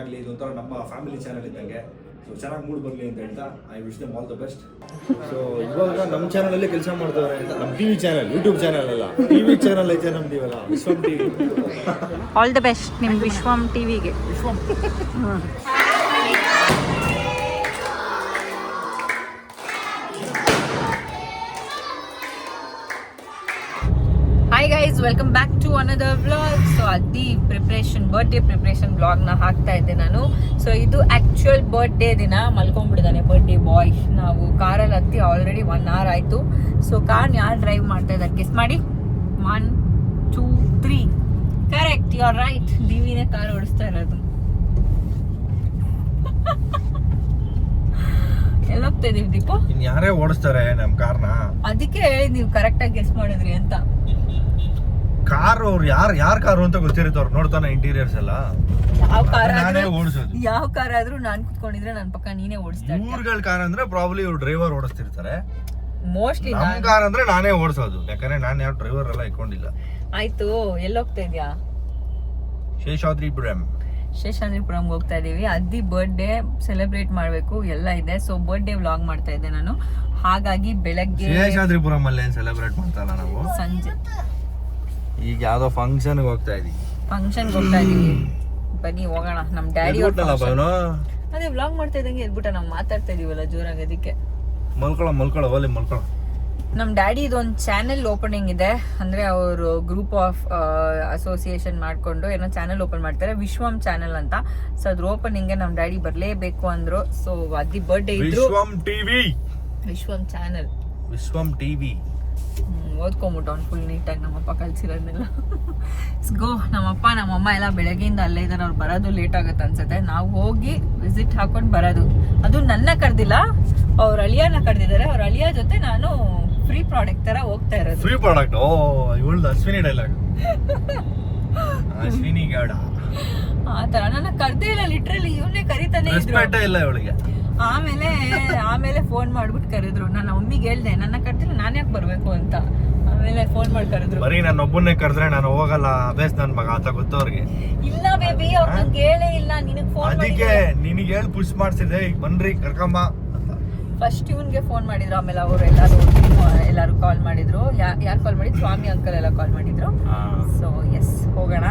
ಆಗಲಿ ಒಂಥರ ನಮ್ಮ ಫ್ಯಾಮಿಲಿ ಚಾನಲ್ ಇದ್ದಂಗೆ. ಸೊ ಚೆನ್ನಾಗಿ ಮೂಡ್ ಬರಲಿ ಅಂತ ಹೇಳ್ತಾ I wish them all the best so ಇವಾಗ ನಮ್ಮ ಚಾನಲಲ್ಲಿ ಕೆಲಸ ಮಾಡ್ತಾರೆ ನಮ್ಮ T V channel YouTube channel ಅಲ್ಲ. ಟಿ ವಿ ಚಾನಲ್ ಐತೆ ನಮ್ದಿವಲ್ಲ Vishwam T V all the best ನಿಮ್ಮ ವಿಶ್ವಂ. ಟಿವಿಗೆ hi guys welcome back to another vlog so Adi preparation birthday preparation ವ್ಲಾಗ್ನ ಹಾಕ್ತಾ ಇದ್ದೆ ನಾನು. ಸೊ ಇದು ಆ್ಯಕ್ಚುಯಲ್ ಬರ್ಡೇ ದಿನ. ಮಲ್ಕೊಂಡ್ಬಿಟ್ಟಿದ್ದಾನೆ ಬರ್ಡೇ ಬಾಯ್ ನಾವು ಕಾರಲ್ಲಿ ಹತ್ತಿ ಆಲ್ರೆಡಿ ಒನ್ ಅವರ್ ಆಯಿತು. ಸೊ ಕಾರ್ ಯಾರು ಡ್ರೈವ್ ಮಾಡ್ತಾ ಇದ್ದಾರೆ? ಕಿಸ್ ಮಾಡಿ. One two three correct you are right ದಿವಿನೇ car ಓಡಿಸ್ತಾ ಇರೋದು. ಎಲ್ಲೋಗ್ತಾ ಇದೀವಿ ದೀಪ. ಯಾರೇ ಓಡಿಸ್ತಾರೆ ನಮ್ಮ ಕಾರ್ನ? ಅದಕ್ಕೆ ಹೇಳಿ ನೀವು ಕರೆಕ್ಟಾಗಿ ಗೆಸ್ ಮಾಡಿದ್ರಿ ಅಂತ. ಕಾರ್ ಅವ್ರು ಯಾರು ಯಾರ್ ಕಾರು ಅಂತ ಗೊತ್ತಿರುತ್ತೆ ಅವ್ರು ನೋಡ್ತಾನೆ ಇಂಟೀರಿಯರ್ಸ್ ಎಲ್ಲ. ಯಾವ ಕಾರ್ ನಾನೇ ಓಡಿಸೋದು. ಯಾವ ಕಾರ್ ಆದ್ರೂ ನಾನ್ ಕುತ್ಕೊಂಡಿದ್ರೆ ನನ್ ಪಕ್ಕ ನೀನೇ ಓಡಿಸ್ತಾ ಮೂರ್ಗಳ ಕಾರ್ ಅಂದ್ರೆ ಪ್ರಾಬ್ಲಿ ಇವ್ರು ಡ್ರೈವರ್ ಓಡಿಸ್ತಿರ್ತಾರೆ. ಮೋಸ್ಟ್ಲಿ ನಮ್ ಕಾರ್ ಅಂದ್ರೆ ನಾನೇ ಓಡಿಸೋದು. ಯಾಕಂದ್ರೆ ನಾನು ಯಾವ ಡ್ರೈವರ್ ಎಲ್ಲ ಇಟ್ಕೊಂಡಿಲ್ಲ. ಆಯ್ತು ಎಲ್ಲೋಗ್ತಾ ಇದ್ಯಾ? ಶೇಷಾದ್ರಿಪುರಂ. ಶೇಷಾದ್ರಿಪುರಂಗೆ ಹೋಗ್ತಾ ಇದ್ದೀವಿ ಅದ್ದಿ ಬರ್ಡೇ ಸೆಲೆಬ್ರೇಟ್ ಮಾಡಬೇಕು ಎಲ್ಲ ಇದೆ. ಸೊ ಬರ್ಡೇ ವ್ಲಾಗ್ ಮಾಡ್ತಾ ಇದ್ದೆ ನಾನು. ಹಾಗಾಗಿ ಬೆಳಗ್ಗೆ ಶೇಷಾದ್ರಿಪುರಂ ಅಲ್ಲಿ ಸೆಲೆಬ್ರೇಟ್ ಮಾಡ್ತಲ್ಲ ನಾವು? ಸಂಜೆ ಈಗ ಯಾವ್ದೋ ಫಂಕ್ಷನ್ ಹೋಗ್ತಾ ಇದೀವಿ ಫಂಕ್ಷನ್ ಹೋಗ್ತಾ ಇದೀವಿ ಬನ್ನಿ ಹೋಗೋಣ. ನಮ್ ಡ್ಯಾಡಿ ಅದೇ ಬ್ಲಾಗ್ ಮಾಡ್ತಾ ಇದ್ದಂಗೆ ಎದ್ಬಿಟ್ಟ ನಾವು ಮಾತಾಡ್ತಾ ಇದೀವಲ್ಲ ಜೋರಾಗಿ ಅದಕ್ಕೆ. ಮಲ್ಕೊಳ ಮಲ್ಕೊಳ ಓಲಿ ಮಲ್ಕೊಳ ನಮ್ಮ ಡ್ಯಾಡಿ ಇದೊಂದು ಚಾನೆಲ್ ಓಪನಿಂಗ್ ಇದೆ. ಅಂದ್ರೆ ಅವರು ಗ್ರೂಪ್ ಆಫ್ ಅಸೋಸಿಯೇಷನ್ ಮಾಡ್ಕೊಂಡು ಏನೋ ಚಾನೆಲ್ ಓಪನ್ ಮಾಡ್ತಾರೆ. ವಿಶ್ವಂ ಚಾನೆಲ್ ಅಂತ. ಸೊ ಅದ್ರ ಓಪನಿಂಗ್ ನಮ್ಮ ಡ್ಯಾಡಿ ಬರಲೇಬೇಕು ಅಂದ್ರು. ಸೊ ಅದಿ ಬರ್ಡೇ ಇದ್ರು. ವಿಶ್ವಂ ಟಿವಿ ವಿಶ್ವಂ ಚಾನೆಲ್ ವಿಶ್ವಂ ಟಿವಿ ಓದ್ಕೊಂಬಿಟ್ಟು ಅವ್ನು ಫುಲ್ ನೀಟಾಗಿ ನಮ್ಮಪ್ಪ ಕಲ್ಸಿರೋದನ್ನೆಲ್ಲ ಗೋ ನಮ್ಮಪ್ಪ ನಮ್ಮಮ್ಮ ಎಲ್ಲ ಬೆಳಗ್ಗೆಯಿಂದ ಅಲ್ಲೇ ಇದ್ದಾರೆ ಅವ್ರು ಬರೋದು ಲೇಟ್ ಆಗುತ್ತೆ ಅನ್ಸುತ್ತೆ. ನಾವು ಹೋಗಿ ವಿಸಿಟ್ ಹಾಕೊಂಡು ಬರೋದು. ಅದು ನನ್ನ ಕರೆದಿಲ್ಲ ಅವ್ರ ಅಳಿಯನ್ನ ಕರೆದಿದ್ದಾರೆ. ಅವ್ರ ಅಳಿಯ ಜೊತೆ ನಾನು ಫ್ರೀ ಪ್ರಾಡಕ್ಟ್ ತರ ಹೋಗ್ತಾ ಇರೋದು. ಫ್ರೀ ಪ್ರಾಡಕ್ಟ್ ಓ ಇವಳು ಅಶ್ವಿನಿ ಡೈಲಾಗ್ ಅಶ್ವಿನಿ ಗಾಡ ಆ ತರ ನನ್ನ ಕರ್ದೇ ಇಲ್ಲ ಲಿಟ್ರಲಿ ಇವನ್ನೇ ಕರಿತಾನೆ ಇಲ್ಲ ಇವಳಿಗೆ. ಆಮೇಲೆ ಆಮೇಲೆ ಫೋನ್ ಮಾಡ್ಬಿಟ್ಟು ಕರೆದ್ರು. ನನ್ನ ಮಮ್ಮಿಗೆ ಹೇಳ್ದೆ ನನ್ನ ಕರ್ತಿಲ್ಲ ನಾನು ಯಾಕೆ ಬರಬೇಕು ಅಂತ? ಆಮೇಲೆ ಫೋನ್ ಮಾಡಿ ಕರೆದ್ರು. ಬರೀ ನಾನು ಒಬ್ಬನ್ನೇ ಕರೆದ್ರೆ ನಾನು ಹೋಗಲ್ಲ ಬೇಸ್ ನನ್ನ ಮಗ ಅಂತ ಗೊತ್ತವ್ರಿಗೆ ಇಲ್ಲ ಬೇಬಿ ಅವ್ರು ನಂಗೆ ಹೇಳೇ ಇಲ್ಲ ನಿನಗೆ ಫೋನ್ ಅದಕ್ಕೆ ನಿನಗೆ ಹೇಳಿ ಪುಷ್ ಮಾಡಿಸಿದೆ ಈಗ ಬನ್ರಿ ಕರ್ಕಂಬ. ಫಸ್ಟ್ ಇವನ್ಗೆ ಫೋನ್ ಮಾಡಿದ್ರು ಆಮೇಲೆ ಅವರು ಎಲ್ಲರೂ ಎಲ್ಲರೂ ಕಾಲ್ ಮಾಡಿದ್ರು. ಯಾರು ಕಾಲ್ ಮಾಡಿದ್ರು ಸ್ವಾಮಿ ಅಂಕಲ್ ಎಲ್ಲ ಕಾಲ್ ಮಾಡಿದ್ರು. ಸೊ ಎಸ್ ಹೋಗೋಣ.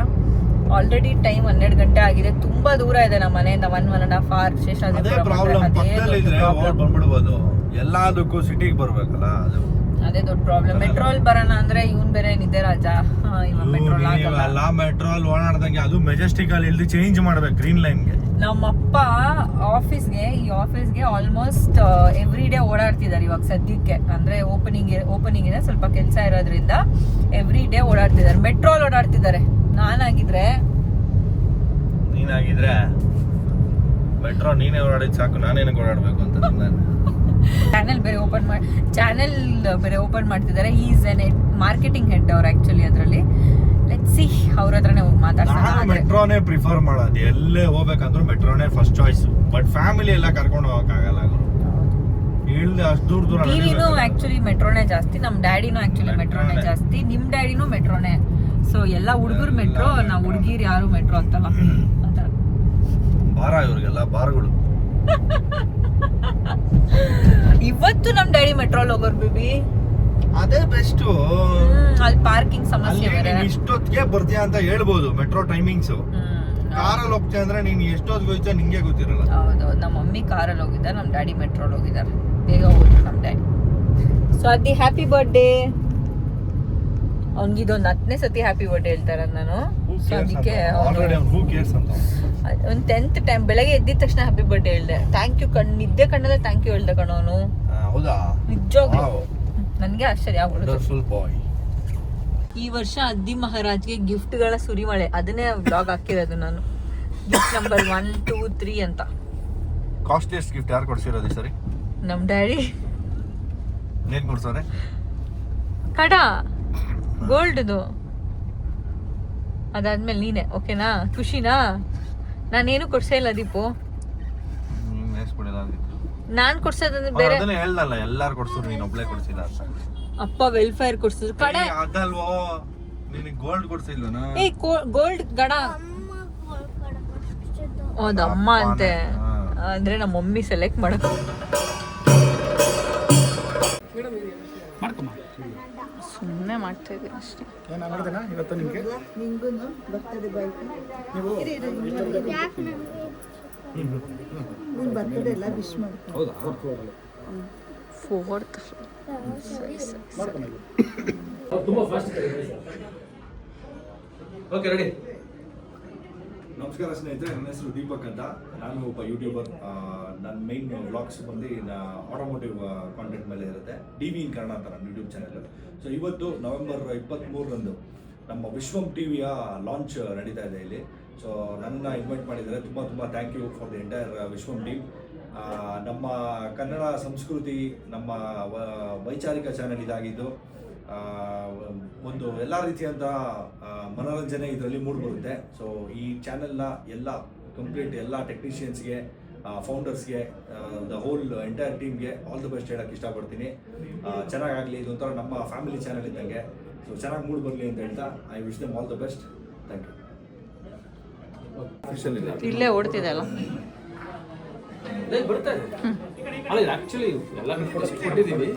ಆಲ್ರೆಡಿ ಟೈಮ್ ಹನ್ನೆರಡು ಗಂಟೆ ಆಗಿದೆ. ತುಂಬಾ ದೂರ ಇದೆ ನಮ್ಮ ಮನೆಯಿಂದ one one and half hour ಬಂದ್ಬಿಡ್ಬೋದು. ಎಲ್ಲದಕ್ಕೂ ಸಿಟಿಗೆ ಬರ್ಬೇಕಲ್ಲ ಅದು. ಅದೇ ದೊಡ್ಡ ಪ್ರಾಬ್ಲಮ್ ಮೆಟ್ರೋಲ್ ಬರೋಣ ಅಂದ್ರೆ ಇವನ್ ಬೇರೆ ನಿದ್ದೆ ರಾಜ. ಮೆಟ್ರೋಲ್ ಆಗಲ್ಲ. ಮೆಟ್ರೋಲ್ ಓಡಾಡ್ದಂಗೆ ಅದು ಮೆಜೆಸ್ಟಿಕ್ ಅಲ್ಲಿ ಇಲ್ದಿ ಚೇಂಜ್ ಮಾಡ್ಬೇಕು ಗ್ರೀನ್ ಲೈನ್ಗೆ ನಮ್ಮಪ್ಪ ಆಫೀಸ್ಗೆ ಈ ಆಫೀಸ್ಗೆ ಆಲ್ಮೋಸ್ಟ್ ಎವ್ರಿ ಡೇ ಓಡಾಡ್ತಿದ್ದಾರೆ ಇವಾಗ ಸದ್ಯಕ್ಕೆ. ಅಂದ್ರೆ ಓಪನಿಂಗ್ ಓಪನಿಂಗ್ ಇದೆ ಸ್ವಲ್ಪ ಕೆಲಸ ಇರೋದ್ರಿಂದ ಎವ್ರಿ ಡೇ ಓಡಾಡ್ತಿದ್ದಾರೆ ಮೆಟ್ರೋಲ್ ಓಡಾಡ್ತಿದ್ದಾರೆ ನಾನಾಗಿದ್ರೆ ನೀನಾಗಿದ್ರೆ ಮೆಟ್ರೋ ನೀನೇ ಓಡಾಡಿದ್ ಸಾಕು ನಾನೇನಕ್ಕೆ ಓಡಾಡ್ಬೇಕು ಅಂತ. ಚಾನೆಲ್ ಬೇರೆ ಓಪನ್ ಮಾಡಿ ಚಾನೆಲ್ ಬೇರೆ ಓಪನ್ ಮಾಡ್ತಿದ್ದಾರೆ. ಈಸ್ ಎನ್ ಮಾರ್ಕೆಟಿಂಗ್ ಹೆಡ್ ಅವ್ರು ಆಕ್ಚುಲಿ ಅದರಲ್ಲಿ. ಲೆಟ್ ಸಿ ಅವ್ರ ಹತ್ರನೇ ಹೋಗಿ ಮಾತಾಡ್ತಾರೆ ಮೆಟ್ರೋನೇ ಪ್ರಿಫರ್ ಮಾಡೋದು. ಎಲ್ಲೇ ಹೋಗ್ಬೇಕಂದ್ರೂ ಮೆಟ್ರೋನೇ ಫಸ್ಟ್ ಚಾಯ್ಸ್ ಬಟ್ ಫ್ಯಾಮಿಲಿ ಎಲ್ಲ ಕರ್ಕೊಂಡು ಹೋಗಕ್ಕಾಗಲ್ಲ ಅವರು. ಇಳ್ದು ಅಷ್ಟು ದೂರ ದೂರ ಟಿವಿನೂ ನಡಿಬೇಕಲ್ಲ. ಆಕ್ಚುಲಿ ಮೆಟ್ರೋನೇ ಜಾಸ್ತಿ ನಮ್ಮ ಡ್ಯಾಡಿನೂ ಆಕ್ಚುಲಿ ಮೆಟ್ರೋನೇ. ಜಾಸ್ತಿ ನಿಮ್ಮ ಡ್ಯಾಡಿನೂ ಮೆಟ್ರೋನೇ ಸೊ ಎಲ್ಲ ಹುಡುಗರು ಮೆಟ್ರೋ ನಾವು ಹುಡುಗಿರು ಯಾರು ಮೆಟ್ರೋ ಅಂತಲ್ಲ. ಭಾರ ಇವ್ರಿಗೆಲ್ಲ ಭಾರಗಳು. ಇವತ್ತು ನಮ್ ಡ್ಯಾಡಿ ಮೆಟ್ರೋಲ್ ಹೋಗೋರು ಬೇಬಿ. ಅದೇ ಬೆಸ್ಟ್ ಅಲ್ಲಿ ಪಾರ್ಕಿಂಗ್ ಸಮಸ್ಯೆ ಬೇರೆ ಇಷ್ಟೊತ್ತಿಗೆ ಬರ್ತೀಯ ಅಂತ ಹೇಳ್ಬೋದು ಮೆಟ್ರೋ ಟೈಮಿಂಗ್ಸ್. ಕಾರಲ್ಲಿ ಹೋಗ್ತೀಯ ಅಂದ್ರೆ ನೀನ್ ಎಷ್ಟೊತ್ತಿಗೆ ಹೋಯ್ತಾ ನಿಂಗೆ ಗೊತ್ತಿರಲ್ಲ. ಹೌದೌದು ನಮ್ಮ ಮಮ್ಮಿ ಕಾರಲ್ಲಿ ಹೋಗಿದ್ದಾರೆ ನಮ್ಮ ಡ್ಯಾಡಿ ಮೆಟ್ರೋಲ್ ಹೋಗಿದ್ದಾರೆ. ಬೇಗ ಹೋದ್ರು ನಮ್ಮ daddy. So Adi happy birthday ಅವ್ನಿಗಿದೊಂದು ಹತ್ತನೇ ಸತಿ ಹ್ಯಾಪಿ ಬರ್ಡೇ ಹೇಳ್ತಾರೆ ನಾನು. ಸೊ ಅದಕ್ಕೆ ಒಂದು ಟೆಂತ್ ಟೈಮ್ ಬೆಳಗ್ಗೆ ಎದ್ದಿದ ತಕ್ಷಣ ಹ್ಯಾಪಿ ಬರ್ಡೇ ಹೇಳ್ದೆ. ಥ್ಯಾಂಕ್ ಯು ಕಣ್ ನಿದ್ದೆ ಕಣ್ಣದ ಥ್ಯಾಂಕ್ ಯು ಹೇಳ್ದೆ ಕಣವನು ಅವನು. ಹೌದಾ? ನಿಜವಾಗ್ಲು. ನನಗೆ ಆಶ್ಚರ್ಯ ಬಾಯ್ ಈ ವರ್ಷ ಅದ್ದಿ ಮಹಾರಾಜ್ಗೆ ಗಿಫ್ಟ್ಗಳ ಸುರಿಮಳೆ. ಅದನ್ನೇ ಬ್ಲಾಗ್ ಹಾಕಿರೋದು ನಾನು. Gift number one two three ಅಂತ. ಕಾಸ್ಟ್ಲಿಯಸ್ಟ್ ಗಿಫ್ಟ್ ಯಾರು ಕೊಡ್ಸಿರೋದು ಸರಿ? ನಮ್ಮ ಡ್ಯಾಡಿ. ಏನ್ ಕೊಡ್ಸೋರೆ? ಕಡ. ಗೋಲ್ಡ್ದು ಅದಾದ್ಮೇಲೆ ನೀನೆ ಓಕೆನಾ ಖುಷಿನಾ? ನಾನೇನು ಕೊಡ್ಸೇ ಇಲ್ಲ ದೀಪು. ನಾನ್ ಕೊಡ್ಸೋದಂದ್ರೆ ಬೇರೆ ಅದನ್ನೇ ಹೇಳ್ದಲ್ಲ ಎಲ್ಲಾರು ಕೊಡ್ಸಿದ್ರು ನೀನ್ ಒಬ್ಳೆ ಕೊಡ್ಸಿಲ್ಲ ಅಂತ. ಅಪ್ಪ ವೆಲ್ಫೇರ್ ಕೊಡ್ಸಿದ್ರು. ಕಡೆ ಅದಲ್ವೋ? ನಿನಗೆ ಗೋಲ್ಡ್ ಕೊಡ್ಸಿಲ್ವನ ಏ ಗೋಲ್ಡ್ ಗಡ ಅದು ಅಮ್ಮ ಅಂತೆ. ಅಂದ್ರೆ ನಮ್ಮ ಮಮ್ಮಿ ಸೆಲೆಕ್ಟ್ ಮಾಡಕ್ ಮಾಡ್ಕೊಮ್ಮ ಸುಮ್ಮನೆ ಮಾಡ್ತಾ ಇದ್ದೀನಿ ಅಷ್ಟೇ. ಏನು ಮಾಡಿದೆನಾ ಇವತ್ತು ನಿಮಗೆ? ನಿಂಗೂ ಬರ್ತದೆ ಬೈಕ್ ನೀವು ನೀನು ಬರ್ತದೆ ಎಲ್ಲ ವಿಶ್ ಮಾಡ್ತೀನಿ ಹೌದಾ ಫೋರ್ತ್ ಮಾಡ್ಕೊಮ್ಮ ಓಕೆ ರೆಡಿ ನಮಸ್ಕಾರ ಸ್ನೇಹಿತರೆ, ನನ್ನ ಹೆಸರು ದೀಪಕ್ ಅಂತ. ನಾನು ಒಬ್ಬ ಯೂಟ್ಯೂಬರ್ ನನ್ನ ಮೈನ್ ವ್ಲಾಗ್ಸ್ ಬಂದು ಆಟೋಮೋಟಿವ್ ಕಾಂಟೆಂಟ್ ಮೇಲೆ ಇರುತ್ತೆ. ಡಿ ವಿ ಇನ್ ಕನ್ನಡ ಅಂತ ನನ್ನ ಯೂಟ್ಯೂಬ್ ಚಾನಲ್ ಸೊ ಇವತ್ತು ನವೆಂಬರ್ ಇಪ್ಪತ್ತ್ಮೂರರಂದು ನಮ್ಮ ವಿಶ್ವಂ ಟಿ ವಿಯ ಲಾಂಚ್ ನಡೀತಾ ಇದೆ ಇಲ್ಲಿ. ಸೊ ನನ್ನ ಇನ್ವೈಟ್ ಮಾಡಿದರೆ ತುಂಬ ತುಂಬ thank you for the entire Vishwam team ನಮ್ಮ ಕನ್ನಡ ಸಂಸ್ಕೃತಿ, ನಮ್ಮ ವೈಚಾರಿಕ ಚಾನಲ್ ಇದಾಗಿದ್ದು ಒಂದು ಎಲ್ಲ ರೀತಿಯಾದ ಮನೋರಂಜನೆ ಇದರಲ್ಲಿ ಮೂಡಿಬರುತ್ತೆ ಸೊ ಈ ಚಾನೆಲ್ನ ಎಲ್ಲ ಕಂಪ್ಲೀಟ್ ಎಲ್ಲ ಟೆಕ್ನಿಷಿಯನ್ಸ್ಗೆ ಫೌಂಡರ್ಸ್ಗೆ ದ ಹೋಲ್ ಎಂಟೈರ್ ಟೀಮ್ಗೆ ಆಲ್ ದ ಬೆಸ್ಟ್ ಹೇಳಕ್ಕೆ ಇಷ್ಟಪಡ್ತೀನಿ. ಚೆನ್ನಾಗಾಗಲಿ ಇದೊಂಥರ ನಮ್ಮ ಫ್ಯಾಮಿಲಿ ಚಾನೆಲ್ ಇದ್ದಂಗೆ. ಸೊ ಚೆನ್ನಾಗಿ ಮೂಡ್ ಬರಲಿ ಅಂತ ಹೇಳ್ತಾ I wish them all the best thank you ಇಲ್ಲೇ ಓಡ್ತಿದೆ ಅಲ್ಲ? ಬರ್ತಾ ಇದೆ ಅಲ್ಲ ಆ್ಯಕ್ಚುಲಿ ಎಲ್ಲ ಕೊಟ್ಟಿದ್ದೀವಿ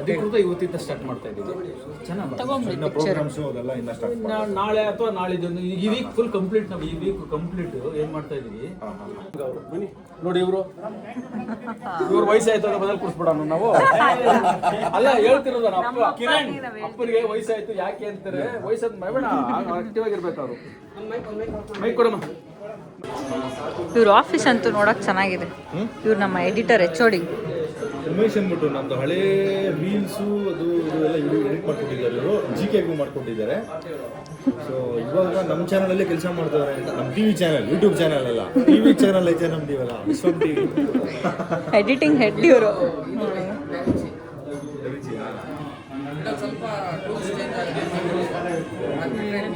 ಅಧಿಕೃತ ಇವತ್ತಿಂದ ಸ್ಟಾರ್ಟ್ ಮಾಡ್ತಾ ಇದ್ದೀವಿ ಚೆನ್ನಾಗಿ ನಾಳೆ ಅಥವಾ ನಾಳಿದ್ದು ಈ ವೀಕ್ ಫುಲ್ ಕಂಪ್ಲೀಟ್ ನಾವು ಈ ವೀಕ್ ಕಂಪ್ಲೀಟ್ ಏನು ಮಾಡ್ತಾ ಇದ್ದೀವಿ ಬನ್ನಿ ನೋಡಿ ಇವರು ಇವ್ರ ವಯಸ್ಸಾಯ್ತು ಅಂತ ಬದಲು ಕೊಡ್ಸ್ಬಿಡೋಣ ನಾವು ಅಲ್ಲ ಹೇಳ್ತಿರೋದು ನಾನು ಅಪ್ಪ ಕಿರಣ್ ಅಪ್ಪನಿಗೆ ವಯಸ್ಸಾಯ್ತು ಯಾಕೆ ಅಂತಾರೆ ವಯಸ್ಸಾದ ಬೇಡ ಆಕ್ಟಿವ್ ಆಗಿರ್ಬೇಕು ಅವರು ಮೈಕ್ ಕೊಡಮ್ಮ ಇವ್ರ ಆಫೀಸ್ ಅಂತೂ ನೋಡಕ್ ಚೆನ್ನಾಗಿದೆ. ಇವ್ರು ನಮ್ಮ ಎಡಿಟರ್ ಎಚ್ ಓಡಿ ಉಮೇಶ್ ಅಂದ್ಬಿಟ್ಟು ನಮ್ದು ಹಳೆ ರೀಲ್ಸು ಅದು ಎಲ್ಲ ಇವರು ಎಡಿಟ್ ಮಾಡ್ಕೊಟ್ಟಿದ್ದಾರೆ ಇವರು. ಜಿ ಕೆಗೂ ಮಾಡ್ಕೊಟ್ಟಿದ್ದಾರೆ. ಸೊ ಇವಾಗ ನಮ್ಮ ಚಾನಲಲ್ಲಿ ಕೆಲಸ ಮಾಡ್ತಾರೆ ಅಂತ. ನಮ್ಮ ಟಿವಿ ಚಾನಲ್ ಯೂಟ್ಯೂಬ್ ಚಾನಲ್ ಅಲ್ಲ. ಟಿ ವಿ ಚಾನಲ್ ಐತೆ ನಮ್ದು ಟಿವಿ ಎಡಿಟಿಂಗ್ ಹೆಡ್ ಇವರು.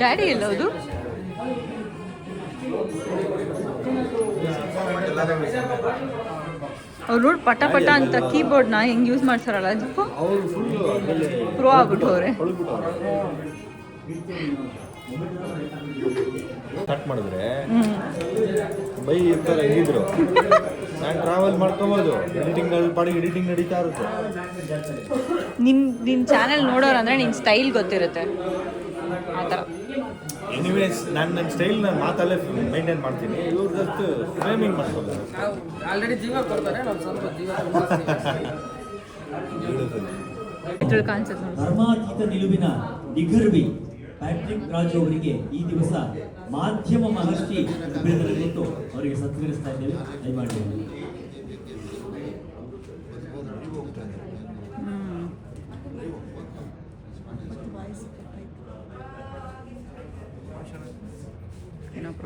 ಡ್ಯಾಡಿ ಎಲ್ಲ ಅದು? ಅವ್ರು ನೋಡಿ ಪಟ ಪಟ ಅಂತ ಕೀಬೋರ್ಡ್ನ ಹೆಂಗ್ ಯೂಸ್ ಮಾಡ್ತಾರಲ್ಲ ಅದಕ್ಕೂ ಪ್ರೋ ಆಗ್ಬಿಟ್ಟು ಅವ್ರೆ ಕಟ್ ಮಾಡಿದ್ರೆ ಬೈ ಇರ್ತಾರೆ ಹೆಂಗಿದ್ರು ನಾನು ಟ್ರಾವೆಲ್ ಮಾಡ್ಕೊಬೋದು. ಎಡಿಟಿಂಗ್ ಪಾಡಿಗೆ ಎಡಿಟಿಂಗ್ ನಡೀತಾ ಇರುತ್ತೆ. ನಿನ್ ನಿನ್ನ ಚಾನೆಲ್ ನೋಡೋರು ಅಂದ್ರೆ ನಿಮ್ಮ ಸ್ಟೈಲ್ ಗೊತ್ತಿರುತ್ತೆ. ಆ ಥರ ಎನಿವೇಸ್ ನಾನು ನನ್ನ ಸ್ಟೈಲ್ ನಾನು ಮಾತಲ್ಲೇ ಮೇಂಟೈನ್ ಮಾಡ್ತೀನಿ. ಇವ್ರು ಜಸ್ಟ್ ಫ್ರೇಮಿಂಗ್ ಆಲ್ರೆಡಿ ಜೀವ ಕೊಡ್ತಾರೆ ಸ್ವಲ್ಪ ಜೀವ ಧರ್ಮಾತೀತ ನಿಲುವಿನ ನಿಗರ್ವಿ ಪ್ಯಾಟ್ರಿಕ್ ರಾಜು ಅವರಿಗೆ ಈ ದಿವಸ ಮಾಧ್ಯಮ ಮಹರ್ಷಿ ಕೊಟ್ಟು ಅವರಿಗೆ ಸತ್ಕರಿಸ್ತಾ ಇದ್ದೇವೆ. ದಯಮಾಡಿ.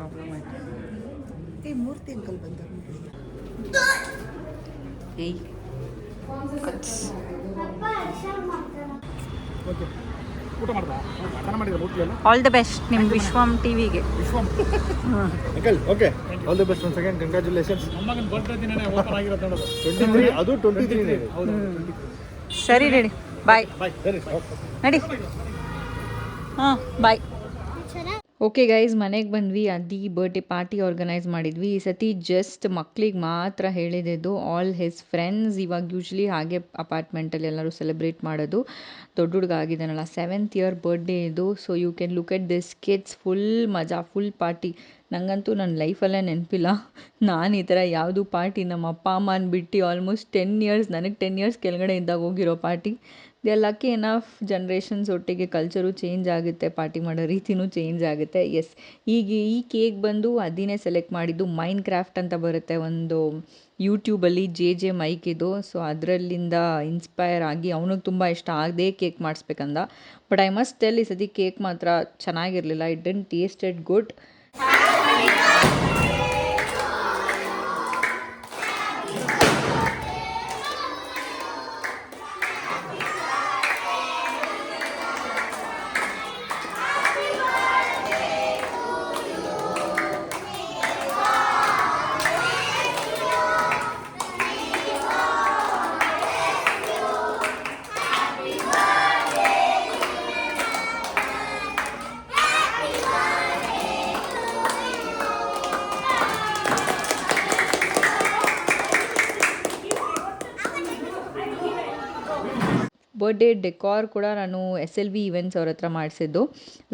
ಪ್ರಾಬ್ಲಮ್ ಆಯ್ತು. ಈ ಮೂರ್ತಿ ಅಂಕಲ್ ಬಂದರು ಏಯ್ ಊಟ ಮಾಡ್ದಾ ಆಲ್ ದ ಬೆಸ್ಟ್ ನಿಮ್ಮ ವಿಶ್ವಂ ಟಿವಿಗೆ. Uncle okay. All the best one second congratulations ಮೊಮ್ಮಗನ birthday ದಿನನೇ ಓಪನ್ ಆಗಿರೋದು ಟ್ವೆಂಟಿ ತ್ರೀ ಅದು 23 ನೇ. ಸರಿ ರೆಡಿ ಬಾಯ್ ಬಾಯ್ ಸರಿ ನಡಿ. ಹಾಂ ಬಾಯ್ ಓಕೆ ಗೈಸ್ ಮನೆಗೆ ಬಂದ್ವಿ ಅದಿ ಬರ್ಡೇ ಪಾರ್ಟಿ ಆರ್ಗನೈಸ್ ಮಾಡಿದ್ವಿ. ಈ ಸತಿ ಜಸ್ಟ್ ಮಕ್ಳಿಗೆ ಮಾತ್ರ ಹೇಳಿದ್ದು ಆಲ್ ಹಿಸ್ ಫ್ರೆಂಡ್ಸ್ ಇವಾಗ ಯೂಶ್ವಲಿ ಹಾಗೆ ಅಪಾರ್ಟ್ಮೆಂಟಲ್ಲಿ ಎಲ್ಲರೂ ಸೆಲೆಬ್ರೇಟ್ ಮಾಡೋದು. ದೊಡ್ಡ ಹುಡುಗ ಆಗಿದ್ದಾನಲ್ಲ ಸೆವೆಂತ್ ಇಯರ್ ಬರ್ಡೇ ಇದು. So you can look at this kids full ಮಜಾ ಫುಲ್ ಪಾರ್ಟಿ ನನಗಂತೂ ನನ್ನ ಲೈಫಲ್ಲೇ ನೆನಪಿಲ್ಲ. ನಾನು ಈ ಥರ ಯಾವುದು ಪಾರ್ಟಿ ನಮ್ಮ ಅಪ್ಪ ಅಮ್ಮನ ಬಿಟ್ಟು ಆಲ್ಮೋಸ್ಟ್ ಟೆನ್ ಇಯರ್ಸ್ ನನಗೆ ಟೆನ್ ಇಯರ್ಸ್ ಕೆಳಗಡೆ ಇದ್ದಾಗ ಹೋಗಿರೋ party they lucky enough generations ಒಟ್ಟಿಗೆ ಕಲ್ಚರು ಚೇಂಜ್ ಆಗುತ್ತೆ, ಪಾರ್ಟಿ ಮಾಡೋ ರೀತಿನೂ ಚೇಂಜ್ ಆಗುತ್ತೆ. ಎಸ್ ಈಗ ಈ ಕೇಕ್ ಬಂದು ಅದನ್ನೇ ಸೆಲೆಕ್ಟ್ ಮಾಡಿದ್ದು ಮೈನ್ ಕ್ರಾಫ್ಟ್ ಅಂತ ಬರುತ್ತೆ. ಒಂದು ಯೂಟ್ಯೂಬಲ್ಲಿ ಜೆ ಜೆ ಮೈಕ್ ಇದು. ಸೊ ಅದರಲ್ಲಿಂದ ಇನ್ಸ್ಪೈರ್ ಆಗಿ ಅವನಿಗೆ ತುಂಬ ಇಷ್ಟ. ಆಗದೆ ಕೇಕ್ ಮಾಡಿಸ್ಬೇಕಂದ. ಬಟ್ ಐ ಮಸ್ಟ್ ಟೆಲ್ ಈ ಸತಿ ಕೇಕ್ ಮಾತ್ರ ಚೆನ್ನಾಗಿರಲಿಲ್ಲ. It didn't tasted good birthday decor ಕೂಡ ನಾನು ಎಸ್ ಎಲ್ ವಿ ಇವೆಂಟ್ಸ್ ಅವ್ರ ಹತ್ರ ಮಾಡಿಸಿದ್ದು.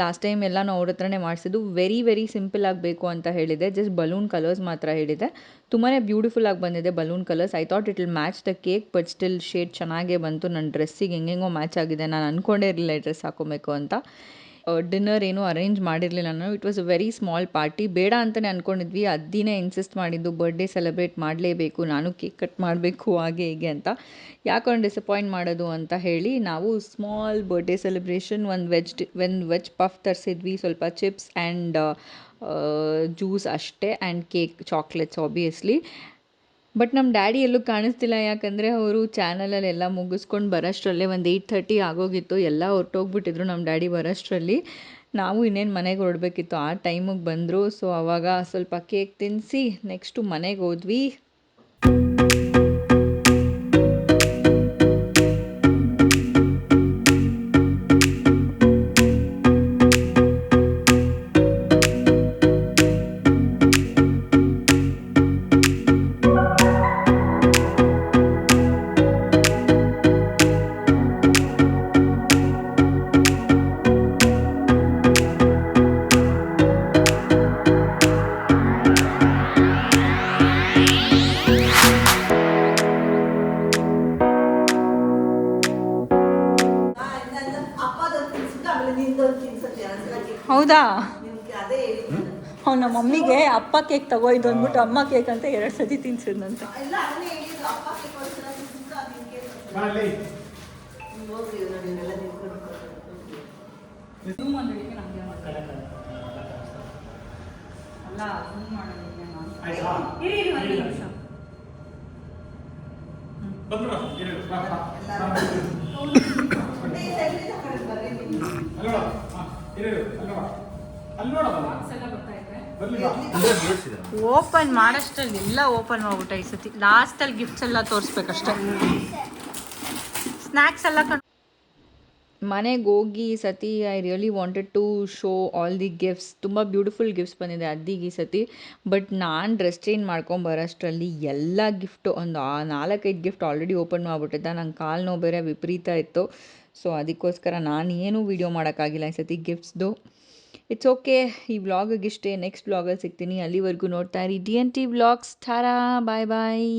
ಲಾಸ್ಟ್ ಟೈಮ್ ಎಲ್ಲ ನಾವು ಅವ್ರ ಹತ್ರನೇ ಮಾಡಿಸಿದ್ದು. ವೆರಿ ವೆರಿ ಸಿಂಪಲ್ ಆಗಬೇಕು ಅಂತ ಹೇಳಿದೆ. ಜಸ್ಟ್ ಬಲೂನ್ ಕಲರ್ಸ್ ಮಾತ್ರ ಹೇಳಿದೆ. ತುಂಬಾ ಬ್ಯೂಟಿಫುಲ್ ಆಗಿ ಬಂದಿದೆ balloon colours I thought it will match the cake but still shade ಚೆನ್ನಾಗೇ ಬಂತು. ನನ್ನ ಡ್ರೆಸ್ಸಿಗೆ ಹೆಂಗೆಂಗೋ ಮ್ಯಾಚ್ ಆಗಿದೆ. ನಾನು ಅಂದ್ಕೊಂಡೇ ಇರಲಿಲ್ಲ ಈ ಡ್ರೆಸ್ ಹಾಕೋಬೇಕು ಅಂತ. ಡಿನ್ನರ್ ಏನೂ ಅರೇಂಜ್ ಮಾಡಿರಲಿಲ್ಲ ನಾನು. It was a very small party ಬೇಡ ಅಂತಲೇ ಅಂದ್ಕೊಂಡಿದ್ವಿ ಅದ್ದಿನೇ ಇನ್ಸಿಸ್ಟ್ ಮಾಡಿದ್ದು ಬರ್ಡೇ ಸೆಲೆಬ್ರೇಟ್ ಮಾಡಲೇಬೇಕು, ನಾನು ಕೇಕ್ ಕಟ್ ಮಾಡಬೇಕು, ಹಾಗೆ ಹೀಗೆ ಅಂತ. ಯಾಕೊಂಡು ಡಿಸಪಾಯಿಂಟ್ ಮಾಡೋದು ಅಂತ ಹೇಳಿ, ನಾವು ಸ್ಮಾಲ್ ಬರ್ಡೇ ಸೆಲೆಬ್ರೇಷನ್ ಒಂದು ವೆಜ್ ಒಂದು ವೆಜ್ ಪಫ್ ತರಿಸಿದ್ವಿ. ಸ್ವಲ್ಪ ಚಿಪ್ಸ್ ಆ್ಯಂಡ್ ಜ್ಯೂಸ್ ಅಷ್ಟೇ and cake chocolates obviously but ನಮ್ಮ ಡ್ಯಾಡಿ ಎಲ್ಲೂ ಕಾಣಿಸ್ತಿಲ್ಲ. ಯಾಕಂದರೆ ಅವರು ಚಾನಲಲ್ಲಿ ಎಲ್ಲ ಮುಗಿಸ್ಕೊಂಡು ಬರೋಷ್ಟರಲ್ಲೇ ಒಂದು ಏಯ್ಟ್ ಥರ್ಟಿ ಆಗೋಗಿತ್ತು. ಎಲ್ಲ ಹೊರ್ಟೋಗ್ಬಿಟ್ಟಿದ್ರು ನಮ್ಮ ಡ್ಯಾಡಿ ಬರೋಷ್ಟರಲ್ಲಿ. ನಾವು ಇನ್ನೇನು ಮನೆಗೆ ಹೊರಡ್ಬೇಕಿತ್ತು. ಆ ಟೈಮಿಗೆ ಬಂದರು. ಸೊ ಆವಾಗ ಸ್ವಲ್ಪ ಕೇಕ್ ತಿನ್ನಿಸಿ ನೆಕ್ಸ್ಟು ಮನೆಗೆ ಹೋದ್ವಿ. ಹೌದಾ? ಅವ್ ಅವ್ನು ನಮ್ಮ ಮಮ್ಮಿಗೆ ಅಪ್ಪ ಕೇಕ್ ತಗೋಯ್ದು ಅಂದ್ಬಿಟ್ಟು ಅಮ್ಮ ಕೇಕ್ ಅಂತ ಎರಡು ಸತಿ ತಿನ್ಸಿದ್ನಂತೆ. ಇಲ್ಲ ಅದನ್ನೇ ಹೇಳಿದ್ದು ಅಪ್ಪ ಕೇಕ್ ಒಂದ್ಸಲ ತಿನ್ಸಿದ್ದು ಅದು ನಿಮ್ಗೆ ಮನೆಯಲ್ಲಿ ನೀವು ಹೋಗ್ರಿ ನೋಡಿ ನೀವೆಲ್ಲ ನಿಂತ್ಕೊಂಡು ಆಯ್ತಾ ಬಂದ್ಬಿಡ ಅಲ್ಲೋಡ ಅಲ್ಲೋಡ ಬರ್ಲಿ ಬಾ ಓಪನ್ ಮಾಡೋಷ್ಟರಲ್ಲಿ ಎಲ್ಲ ಓಪನ್ ಮಾಡ್ಬಿಟ್ಟ ಈ ಸತಿ. ಲಾಸ್ಟಲ್ಲಿ ಗಿಫ್ಟ್ಸ್ ಎಲ್ಲ ತೋರಿಸ್ಬೇಕಷ್ಟೆ. ಸ್ನ್ಯಾಕ್ಸ್ ಎಲ್ಲ ಕಣ್ ಮನೆಗೆ ಹೋಗಿ ಈ ಸತಿ I really wanted to show all the gifts ತುಂಬ ಬ್ಯೂಟಿಫುಲ್ ಗಿಫ್ಟ್ಸ್ ಬಂದಿದೆ ಅದ್ದಿಗೆ ಈ ಸತಿ. ಬಟ್ ನಾನು ಡ್ರೆಸ್ ಚೇಂಜ್ ಮಾಡ್ಕೊಂಬರೋಷ್ಟರಲ್ಲಿ ಎಲ್ಲ ಗಿಫ್ಟು ಒಂದು ಆ ನಾಲ್ಕೈದು ಗಿಫ್ಟ್ ಆಲ್ರೆಡಿ ಓಪನ್ ಮಾಡಿಬಿಟ್ಟಿದ್ದೆ. ನಂಗೆ ಕಾಲು ನೋವು ಬೇರೆ ವಿಪರೀತ ಇತ್ತು. ಸೊ ಅದಕ್ಕೋಸ್ಕರ ನಾನು ಏನೂ ವೀಡಿಯೋ ಮಾಡೋಕ್ಕಾಗಿಲ್ಲ ಈ ಸತಿ ಗಿಫ್ಟ್ಸ್ದು ಇಟ್ಸ್ ಓಕೆ ಈ ವ್ಲಾಗಿಗೆ ಇಷ್ಟೇ. ನೆಕ್ಸ್ಟ್ ವ್ಲಾಗಲ್ಲಿ ಸಿಗ್ತೀನಿ. ಅಲ್ಲಿವರೆಗೂ ನೋಡ್ತಾ ಇರಿ. ಡಿ ಎನ್ ಟಿ ವ್ಲಾಗ್ಸ್ ಠಾರಾ ಬಾಯ್ ಬಾಯ್